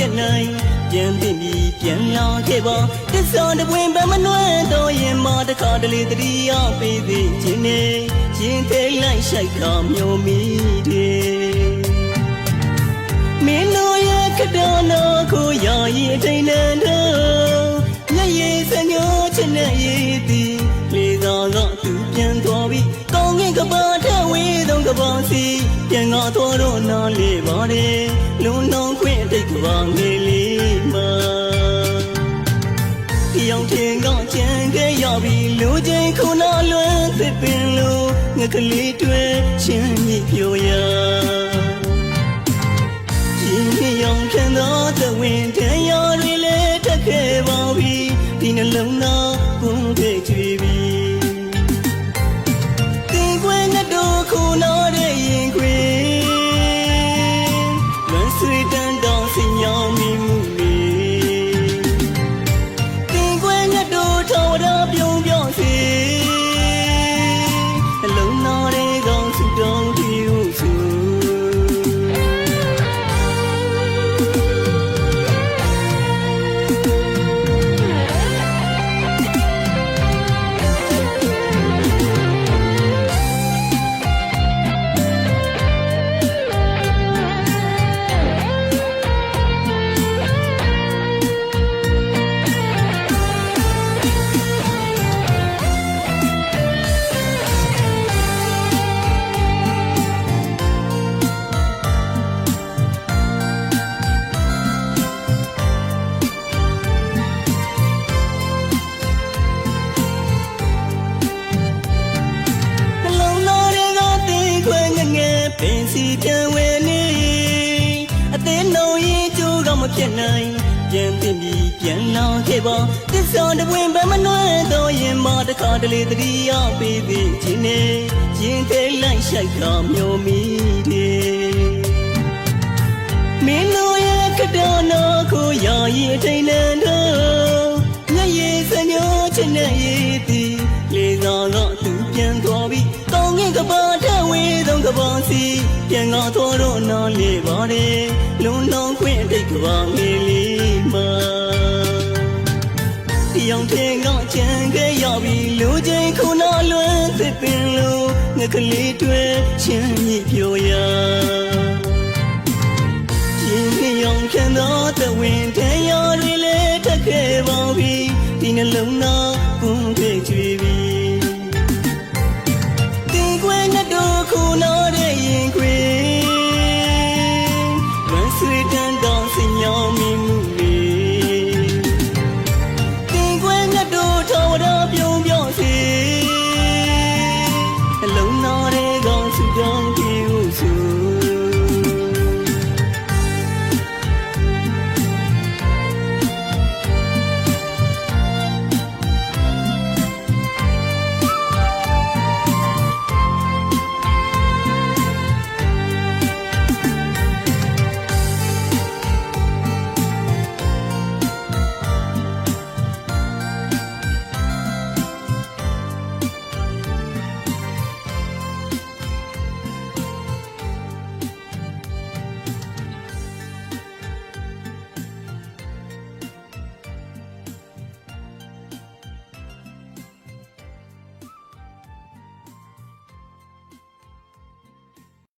ဖြစ်နိုင်ပြန်သိပြီးပြန်လာခဲ့ပါတစ္ဆာတပွင့်ပဲမနှွမ်းတော့ရင်မတခါတလေတတိယပေးသေးခြင်းနဲ့ရင်သိလိုက်ရှိုက်ကမျိုးမိတယ်မင်းတို့ရဲ့ကတော်တော်ကိုရာရင်ထိန်နေ ချင်းခုနလွမ်းသစ်ပင်လိုငကလေးတွေချင်းမြပြိုရရင်ရောင်ခံသောသဝင်းတန်ရတွေလည်းတက်ခဲ့ပါပြီဒီနှလုံးသား စီပြန်ဝင်နေအသေးလုံးရင်ကြိုးကမဖြစ်နိုင်ပြန်တင်ပြီးပြန်လာခဲ့ပါတစ္ဆာတပွင့်ပဲမနှွမ်းတော့ရင်မတခါတလေတတိယပေးပြီးခြင်းနဲ့ရင်သိလိုက်ရှိုက်ကမျိုးမိတယ်မင်းတို့ရဲ့ကတော်တော်ကိုရာရင်ထိန်နေတော့မျက်ရည်စညိုးချင်တဲ့ရည် န်ငါတော်တော့နားလေပါတယ်လုံလောင်ခွင့်တိတ်ကပါငယ်လေးမှာရောင်ထင်ကကြံခဲ့ရပြီလူချင်းခုနလွမ်းသစ်ပင်လိုငကလေးတွေချင်းမြပြိုရရင်ရောင်ခံသောသဝင်းတရားတွေလည်းတက်ခဲ့ပါပြီဒီနှလုံးသား